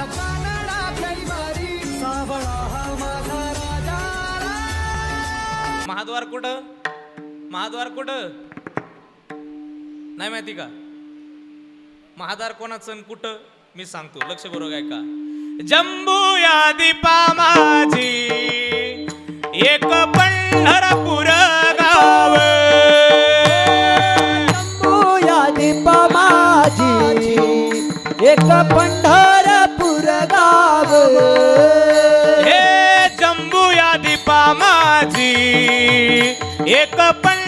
माझा कानडा कैवारी सावळा हा माझा राजा महाद्वार कुठं? महाद्वार कुठं? नाही माहिती का? महाद्वार कोणाचं कुठं? मी सांगतो. लक्ष बरोबर आहे का जम्बू या दीपा माझी. एक पंढरपूर गाव. या दीपा माझी. एक गाव हे या दीपा माझी एक पण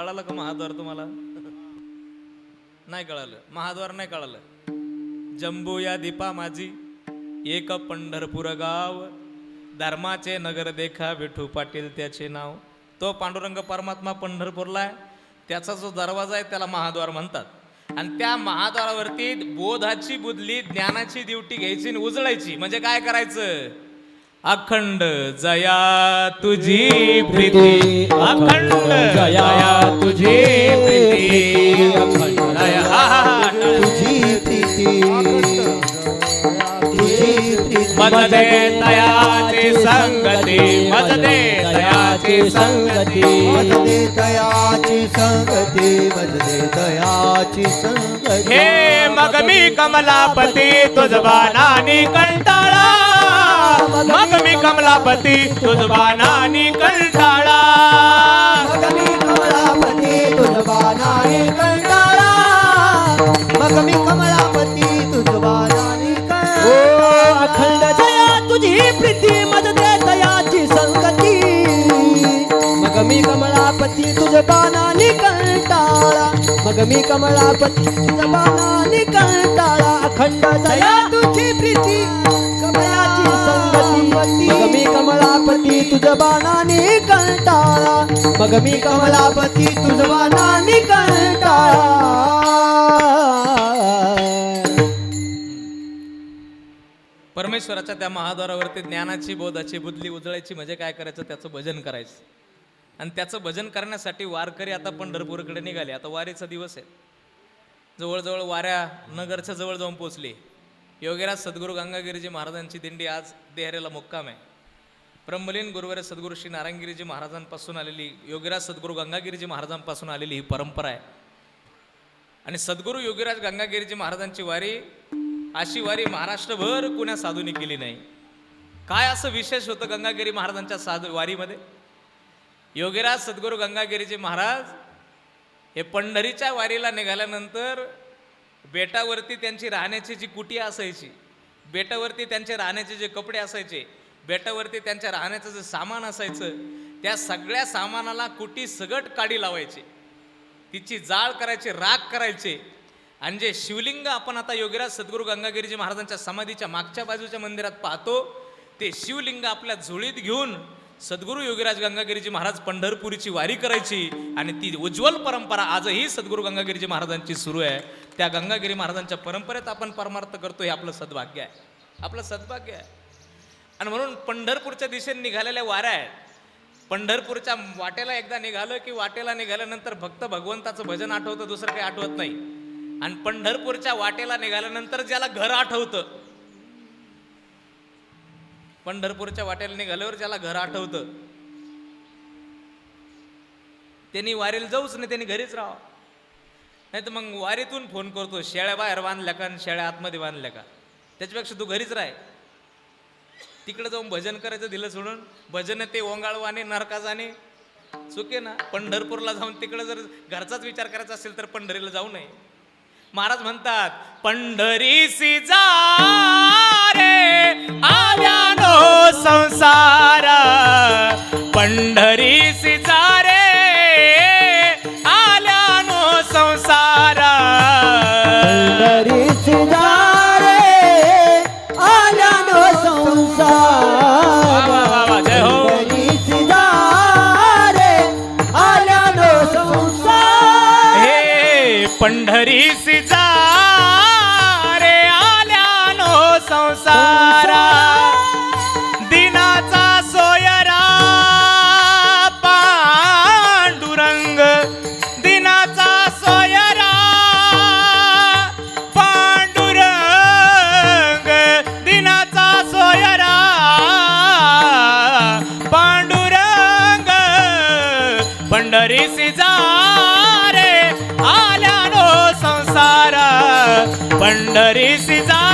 कळालं का महाद्वार तुम्हाला? नाही कळालं. महाद्वार नाही कळालं. जम्बू या दीपा माझी एक पंढरपूर गाव. धर्माचे नगर देखा विठू पाटील त्याचे नाव. तो पांडुरंग परमात्मा पंढरपूरला आहे. त्याचा जो दरवाजा आहे त्याला महाद्वार म्हणतात. आणि त्या महाद्वारावरती बोधाची बुदली ज्ञानाची ड्युटी घ्यायची आणि उजळायची. म्हणजे काय करायचं? अखंड जया तुझी प्रीती। अखंड जया तुझी प्रीती। अखंड जया. तुझी प्रीती। तुझी मजदे तयाची संगती। मजदे तयाची संगती। मजदे तयाची संगती। मजदे तयाची संगती। हे मग मी कमलापती तुझ बाणानी कंटाळा मग मी कमलापती तुझ बाणानी कंटाळा मग मी कमलापती तुझ बाणाने कंटाळा मग मी कमलापती तुझ बाणाने ओ अखंड जया तुझी प्रीती मजदे तयाची संगती. मग मी कमलापती तुझ बाणाने कंटाळा मग मी कमलापती तुझ बाणाने कंटाळा अखंड जया तुझी प्रीती संगती. मग मी कमलापती तुझ बाणाने कंटाळा. मग मी कमलापती तुझ बाणाने कंटाळा. परमेश्वराच्या त्या महाद्वारावरती ज्ञानाची बोधाची बुदली उजळायची म्हणजे काय करायचं? त्याचं भजन करायचं. आणि त्याचं भजन करण्यासाठी वारकरी आता पंढरपूरकडे निघाले. आता वारीचा दिवस आहे. जवळजवळ वाऱ्या नगरच्या जवळ जाऊन पोचली. योगीराज सद्गुरू गंगागिरीजी महाराजांची दिंडी आज देहरेला मुक्काम आहे. ब्रह्मलीन गुरुवारी सद्गुरू श्री नारायणगिरीजी महाराजांपासून आलेली योगीराज सद्गुरू गंगागिरीजी महाराजांपासून आलेली ही परंपरा आहे. आणि सद्गुरू योगीराज गंगागिरीजी महाराजांची वारी अशी वारी महाराष्ट्रभर कुण्या साधूने केली नाही. काय असं विशेष होतं गंगागिरी महाराजांच्या साधू वारीमध्ये? योगीराज सद्गुरू गंगागिरीजी महाराज हे पंढरीच्या वारीला निघाल्यानंतर बेटावरती त्यांची राहण्याची जी कुटी असायची बेटावरती त्यांचे राहण्याचे जे कपडे असायचे बेटावरती त्यांच्या राहण्याचं जे सामान असायचं त्या सगळ्या सामानाला कुटी सगट काडी लावायची. तिची जाळ करायची राग करायचे. आणि जे शिवलिंग आपण आता योगीराज सद्गुरू गंगागिरीजी महाराजांच्या समाधीच्या मागच्या बाजूच्या मंदिरात पाहतो ते शिवलिंग आपल्या झोळीत घेऊन सद्गुरू योगीराज गंगागिरीजी महाराज पंढरपुरीची वारी करायची आणि ती उज्ज्वल परंपरा आजही सद्गुरू गंगागिरीजी महाराजांची सुरू आहे. त्या गंगागिरी महाराजांच्या परंपरेत आपण परमार्थ करतो हे आपलं सद्भाग्य आहे. आपलं सद्भाग्य आहे. आणि म्हणून पंढरपूरच्या दिशेने निघालेल्या वाऱ्या आहेत. पंढरपूरच्या वाटेला एकदा निघालं की वाटेला निघाल्यानंतर फक्त भगवंताचं भजन आठवतं दुसरं काही आठवत नाही. आणि पंढरपूरच्या वाटेला निघाल्यानंतर ज्याला घर आठवतं पंढरपूरच्या वाट्याला निघाल्यावर त्याला घर आठवतं. त्यांनी वारीला जाऊच नाही त्यांनी घरीच राहा नाही तर मग वारीतून फोन करतो शेळ्या बाहेर बांधल्या का आणि शेळ्या आतमध्ये बांधल्या का? त्याच्यापेक्षा तू घरीच राह. तिकडे जाऊन भजन करायचं दिलं सोडून भजन ते ओंगाळवाने नरकाजाने चुके ना? पंढरपूरला जाऊन तिकडे जर घरचाच विचार करायचा असेल तर पंढरीला जाऊ नये. महाराज म्हणतात पंढरीसी जा रे. पंढरीसी जा रे आल्यानो संसार. पंढरी सिजा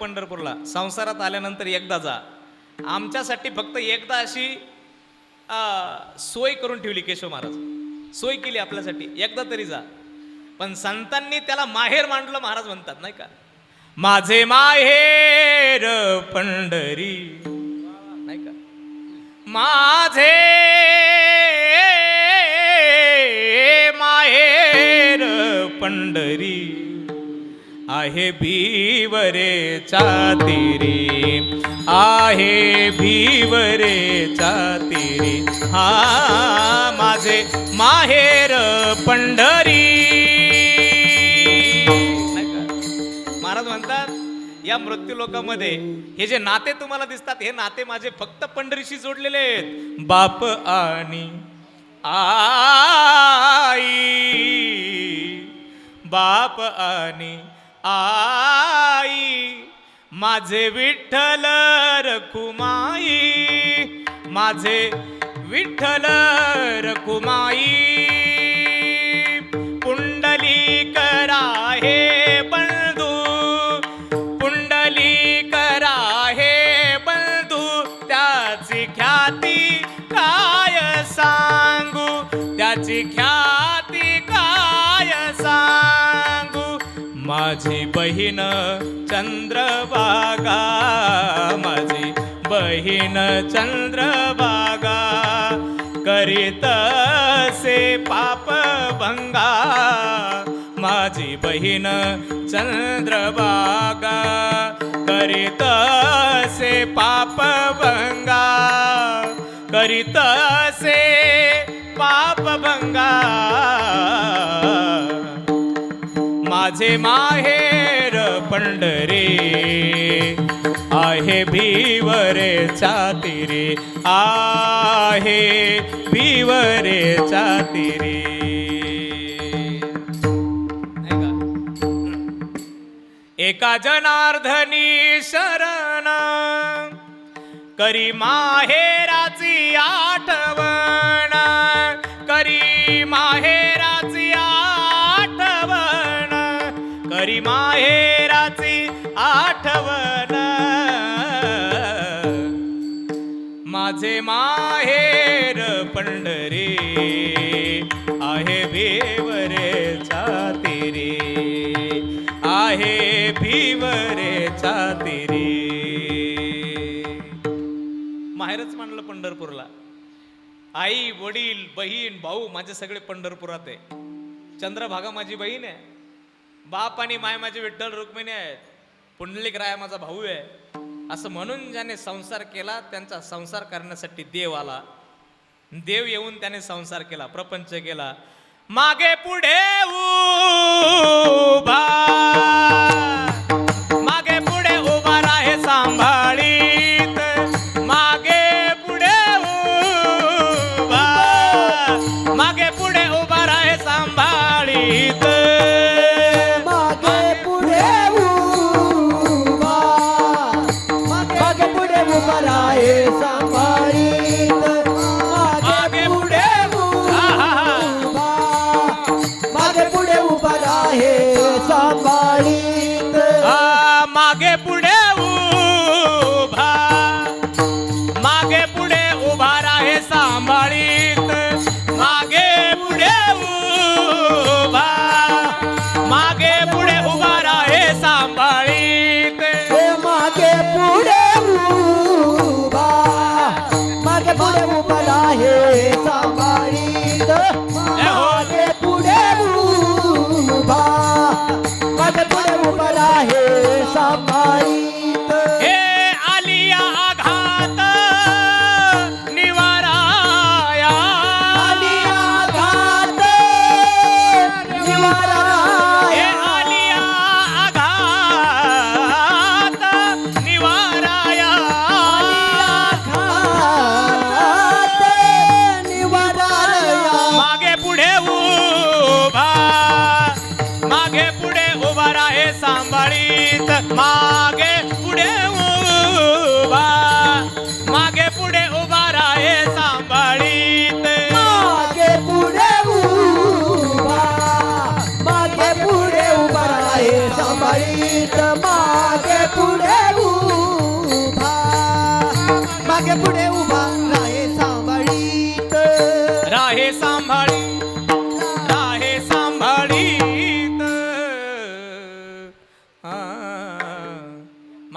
पंढरपूरला. संसारात आल्यानंतर एकदा जा. आमच्यासाठी फक्त एकदा अशी सोय करून ठेवली केशव महाराज. सोय केली आपल्यासाठी. एकदा तरी जा. पण संतांनी त्याला माहेर मांडलं महाराज म्हणतात नाही का? माझे माहेर पंढरी. नाही का? माझे माहेर पंढरी. आहे भीवरे चातिरी आहे भीवरे चातिरी. हा माझे माहेर पंढरी. महाराज म्हणतात या मृत्यूलोकामध्ये हे जे नाते तुम्हाला दिसतात हे नाते माझे फक्त पंढरीशी जोडलेले आहेत. बाप आणि आई. बाप आणि आई माझे विठ्ठल रखुमाई माझे विठ्ठल रखुमाई. बहीण चंद्रबागा माझी बहीण चंद्रबागा करीत से पाप भंगा माझी बहीण चंद्रबागा करीत से पाप भंगा करीत से पाप भंगा. माझे माहेर पंढरी आहे भिवरेचा तिरे आहे भिवरेचा तिरे एका जनार्धनी शरण करी माहेराची आठवण. वडील बहीण भाऊ माझे सगळे पंढरपुरात आहे. चंद्रभागा माझी बहीण आहे. बाप आणि माय माझे विठ्ठल रुक्मिणी आहेत. पुंडलिक राय माझा भाऊ आहे. असं म्हणून ज्याने संसार केला त्यांचा संसार करण्यासाठी देव आला. देव येऊन त्याने संसार केला प्रपंच केला. मागे पुढे उभा मागे पुढे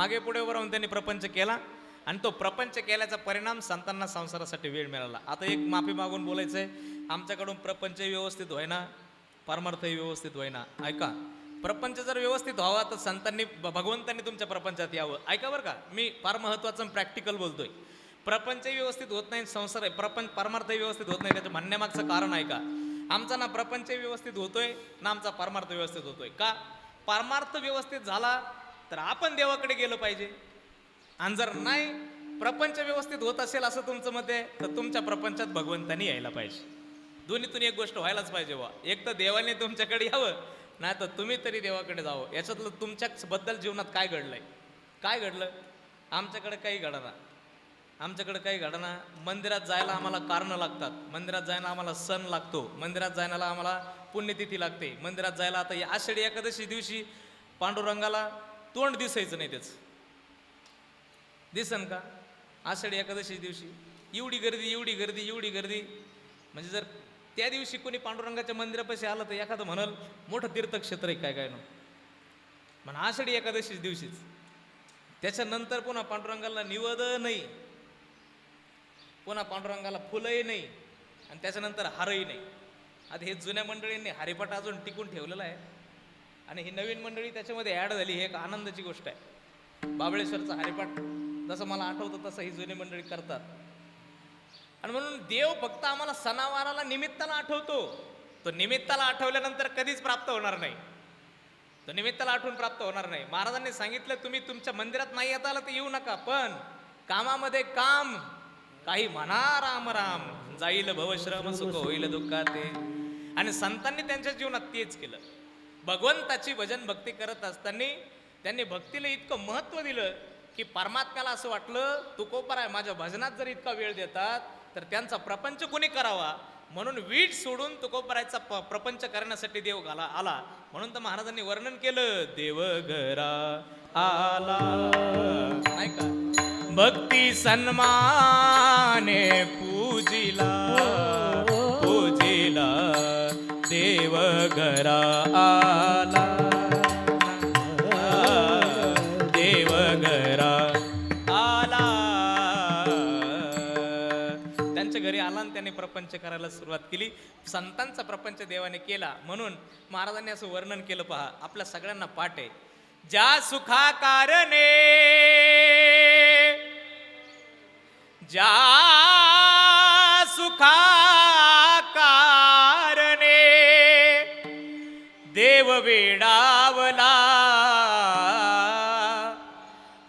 मागे पुढे उभं राहून त्यांनी प्रपंच केला. आणि तो प्रपंच केल्याचा परिणाम संतांना संसारासाठी वेळ मिळाला. आता एक माफी मागून बोलायचंय आमच्याकडून प्रपंच व्यवस्थित होईना परमार्थही व्यवस्थित होईना. ऐका प्रपंच जर व्यवस्थित व्हावा तर संतांनी भगवंतांनी तुमच्या प्रपंचात यावं. ऐका बरं का मी फार महत्वाचं प्रॅक्टिकल बोलतोय. प्रपंच व्यवस्थित होत नाही संसार आहे प्रपंच परमार्थ व्यवस्थित होत नाही त्याच्या म्हणण्यामागचं कारण आहे का आमचा ना प्रपंच व्यवस्थित होतोय ना आमचा परमार्थ व्यवस्थित होतोय. का? परमार्थ व्यवस्थित झाला तर आपण देवाकडे गेलो पाहिजे. आणि जर नाही प्रपंच व्यवस्थित होत असेल असं तुमचं मत आहे तर तुमच्या प्रपंचात भगवंतानी यायला पाहिजे. दोन्हीतून एक गोष्ट व्हायलाच पाहिजे वा एक तर देवाने तुमच्याकडे यावं नाही तर तुम्ही तरी देवाकडे जावं. याच्यातलं तुमच्या बद्दल जीवनात काय घडलंय? काय घडलं? आमच्याकडे काही घडना. आमच्याकडे काही घडना. मंदिरात जायला आम्हाला कारणं लागतात. मंदिरात जायला आम्हाला सण लागतो. मंदिरात जायला आम्हाला पुण्यतिथी लागते. मंदिरात जायला आता या आषाढी एकादशी दिवशी पांडुरंगाला तोंड दिसायचं नाही त्याचं. दिसन का? आषाढी एकादशी दिवशी एवढी गर्दी एवढी गर्दी एवढी गर्दी. म्हणजे जर त्या दिवशी कोणी पांडुरंगाच्या मंदिरापाशी आलं तर एखादं म्हणाल मोठं तीर्थक्षेत्र आहे काय काय ना. म्हणा आषाढी एकादशीच दिवशीच. त्याच्यानंतर पुन्हा पांडुरंगाला निवद नाही. पुन्हा पांडुरंगाला फुलंही नाही. आणि त्याच्यानंतर हारही नाही. आता हे जुन्या मंडळींनी हरिपाठ अजून टिकून ठेवलेला आहे. आणि ही नवीन मंडळी त्याच्यामध्ये ॲड झाली ही एक आनंदाची गोष्ट आहे. बाबळेश्वरचा हरिपाठ जसं मला आठवतं तसं ही जुनी मंडळी करतात. आणि म्हणून देव फक्त आम्हाला सणावाराला निमित्ताला आठवतो. तो निमित्ताला आठवल्यानंतर कधीच प्राप्त होणार नाही. तो निमित्ताला आठवून प्राप्त होणार नाही. महाराजांनी सांगितलं तुम्ही तुमच्या मंदिरात नाही येत आलं तर येऊ नका पण कामामध्ये काम काही म्हणा राम राम. जाईल भवश्रम सुख होईल दुःखाते. आणि संतांनी त्यांच्या जीवनात तेच केलं. भगवंताची भजन भक्ती करत असताना त्यांनी भक्तीला इतकं महत्त्व दिलं की परमात्म्याला असं वाटलं तुकोपर आहे माझ्या भजनात जर इतका वेळ देतात तर त्यांचा प्रपंच कोणी करावा? म्हणून वीट सोडून तुकोपरायचा प- प्रपंच करण्यासाठी देव घाला आला. म्हणून तर महाराजांनी वर्णन केलं देव घरा आला. नाही का? भक्ती सन्माने पूजिला. देव घरा आला. देव घरा आला. त्यांच्या घरी आला आणि त्यांनी प्रपंच करायला सुरुवात केली. संतांचा प्रपंच देवाने केला. म्हणून महाराजांनी असं वर्णन केलं पहा. आपल्या सगळ्यांना पाठ आहे. ज्या सुखा कारणे ज्या सुखा वेडावला.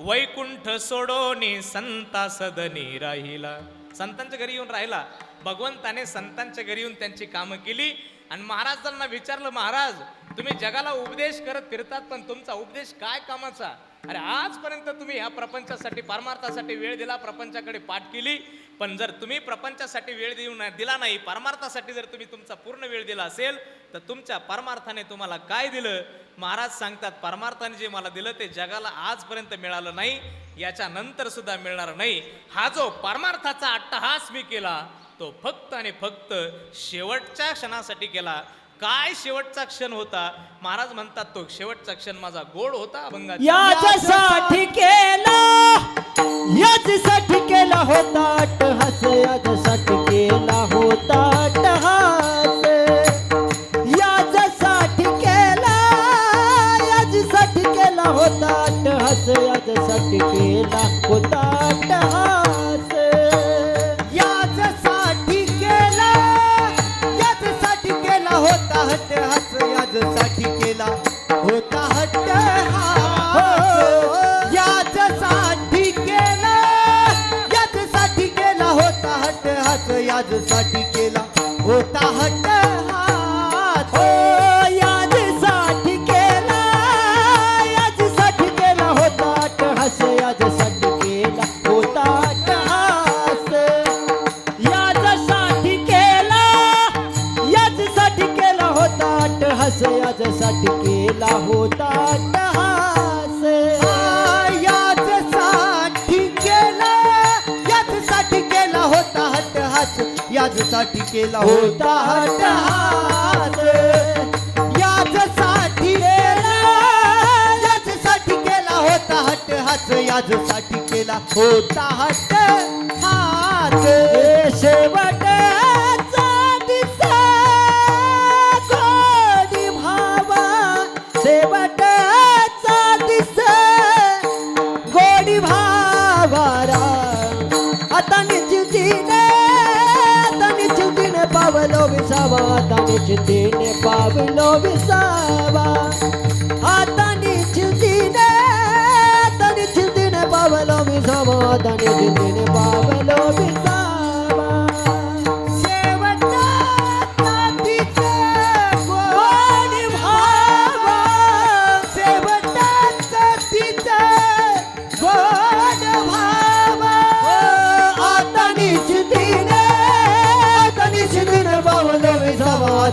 वैकुंठ सोडोनी संता सदनी राहिला. संतांच्या घरी येऊन राहिला. भगवंताने संतांच्या घरी येऊन त्यांची कामं केली. आणि महाराजांना विचारलं महाराज तुम्ही जगाला उपदेश करत फिरतात पण तुमचा उपदेश काय कामाचा? अरे आजपर्यंत तुम्ही ह्या प्रपंचासाठी परमार्थासाठी वेळ दिला प्रपंचाकडे पाठ केली पण जर तुम्ही प्रपंचासाठी वेळ देऊ नाही दिला नाही परमार्थासाठी जर तुम्ही तुमचा पूर्ण वेळ दिला असेल तर तुमच्या परमार्थाने तुम्हाला काय दिलं? महाराज सांगतात परमार्थाने जे मला दिलं ते जगाला आजपर्यंत मिळालं नाही याच्या नंतर सुद्धा मिळणार नाही. हा जो परमार्थाचा अट्टहास मी केला तो फक्त आणि फक्त शेवटच्या क्षणासाठी केला. काय शेवटचा क्षण होता? महाराज म्हणतात तो शेवटचा क्षण माझा गोड होता अभंगाचा. याच्यासाठी केला याच्यासाठी केला होता अट्टहास याच्यासाठी केला होता अट्टहास. याच्यासाठी केला याच्यासाठी केला होता अट्टहास याच्यासाठी केला होता अट्टहास. याजसाठी केला होता हट्ट हाच याच्यासाठी केला याजसाठी केला होता हट्ट हाच. याजसाठी केला होता हट्ट हा याच्यासाठी होता तहास. याच साठी केला याच साठी केला होता हट्ट याच साठी केला होता हट्ट याच साठी केला साठी केला होता हट्ट याच साठी केला होता हट्ट शेवट आता निश्चितीने पावलो विसावा आता निश्चितीने आता निश्चितीने पावलो विसावा आता निश्चितीने पावलो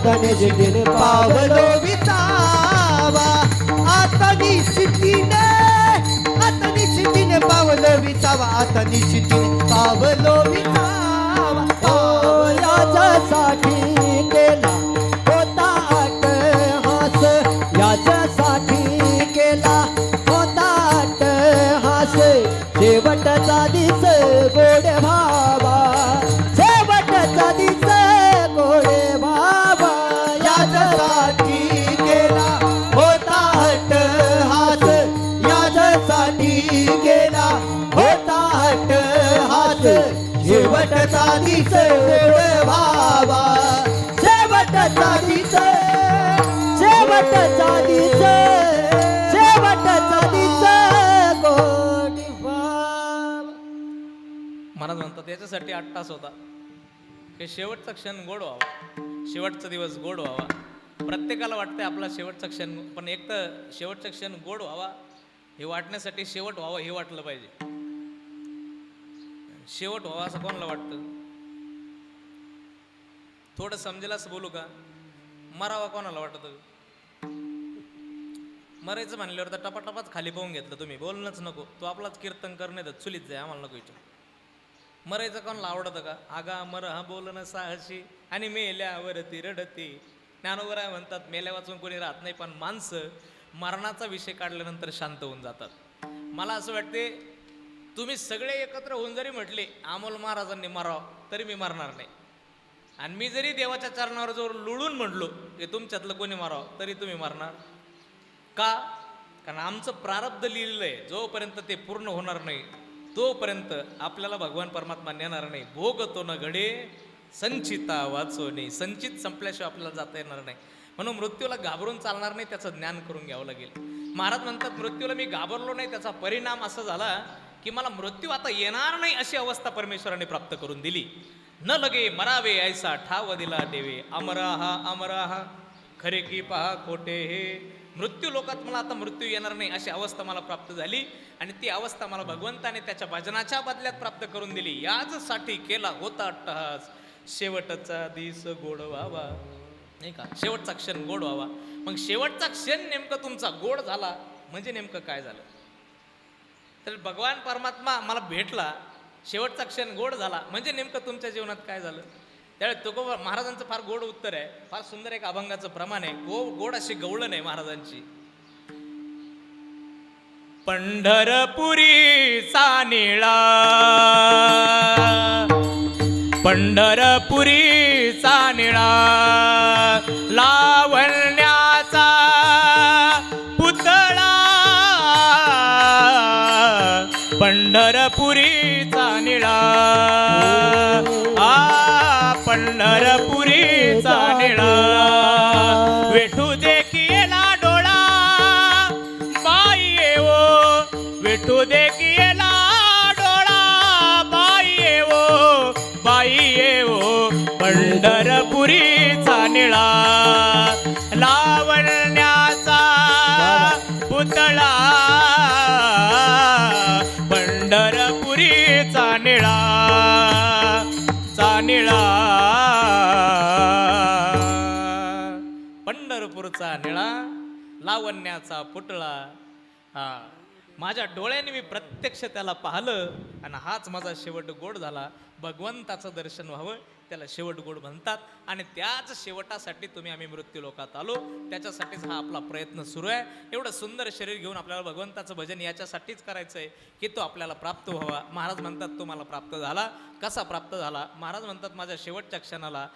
विसावा आता निश्चितीने पावलो पावलो विसावा आता निश्चितीने आता निश्चितीने पावलो विसावा आता निश्चितीने पावलो विसावा साधीच देव बाबा शेवट साधीच शेवट साधीच महाराज म्हणतात याच्यासाठी आठ तास होता. हे शेवटचा क्षण गोड व्हावा. शेवटचा दिवस गोड व्हावा. प्रत्येकाला वाटतं आपला शेवटचा क्षण पण एक तर शेवटचा क्षण गोड व्हावा. हे वाटण्यासाठी शेवट व्हावा हे वाटलं पाहिजे. शेवट व्हावा असं कोणाला वाटतं? थोडं समजेल असं बोलू का? मरावा कोणाला वाटतं? मरायचं म्हणल्यावर तर टपाटपाच खाली पाहून घेतलं तुम्ही. बोलणंच नको. तो आपलाच कीर्तन करणे तर चुलीत जाय आम्हाला नको विचार मरायचं कोणाला आवडतं का? आगा मर हा बोलणं साहसी आणि मेल्यावरती रडती ज्ञानोबराय म्हणतात मेल्या वाचून कोणी राहत नाही पण माणसं मरणाचा विषय काढल्यानंतर शांत होऊन जातात. मला असं वाटते तुम्ही सगळे एकत्र होऊन जरी म्हटले अमोल महाराजांनी मारावं तरी मी मारणार नाही. आणि मी जरी देवाच्या चरणावर जोर लुळून म्हटलो की तुमच्यातलं कोणी मारावं तरी तुम्ही मारणार. का? कारण आमचं प्रारब्ध लिहिलेलं आहे जोपर्यंत ते पूर्ण होणार नाही तोपर्यंत आपल्याला भगवान परमात्मा नेणार नाही. भोग तो न घडे संचिता वाचो नाही. संचित संपल्याशिवाय आपल्याला जाता येणार नाही. म्हणून मृत्यूला घाबरून चालणार नाही त्याचं ज्ञान करून घ्यावं लागेल. महाराज म्हणतात मृत्यूला मी घाबरलो नाही त्याचा परिणाम असा झाला की मला मृत्यू आता येणार नाही अशी अवस्था परमेश्वराने प्राप्त करून दिली. न लगे मरावे ऐसा ठाव दिला देवे. अमराहा अमराहा खरे की पहा खोटे हे. मृत्यू लोकात मला आता मृत्यू येणार नाही अशी अवस्था मला प्राप्त झाली. आणि ती अवस्था मला भगवंताने त्याच्या भजनाच्या बदल्यात प्राप्त करून दिली. याचसाठी केला होता अट्टहास शेवटचा दिस गोड व्हावा. नाही का? शेवटचा क्षण गोड व्हावा. मग शेवटचा क्षण नेमकं तुमचा गोड झाला. म्हणजे नेमकं काय झालं? तर भगवान परमात्मा मला भेटला शेवटचा क्षण गोड झाला. म्हणजे नेमकं तुमच्या जीवनात काय झालं? त्यावेळी तुकोबा महाराजांचं फार गोड उत्तर आहे. फार सुंदर एक अभंगाचं प्रमाण आहे. गो गोड अशी गवळण आहे महाराजांची. पंढरपुरीचा निळा. पंढरपुरीचा निळा. पंढरपुरीचा निळा. आ पंढरपुरीचा निळा. लावण्याचा पुतळा. हा. माझ्या डोळ्याने मी प्रत्यक्ष त्याला पाहिलं आणि हाच माझा शेवट गोड झाला. भगवंताचं दर्शन व्हावं त्याला शेवट गोड म्हणतात आणि त्याच शेवटासाठी तुम्ही आम्ही मृत्यू लोकात आलो. त्याच्यासाठीच हा आपला प्रयत्न सुरू आहे. एवढं सुंदर शरीर घेऊन आपल्याला भगवंताचं भजन याच्यासाठीच करायचं आहे की तो आपल्याला प्राप्त व्हावा. महाराज म्हणतात तो मला प्राप्त झाला. कसा प्राप्त झाला? महाराज म्हणतात माझ्या शेवटच्या क्षणाला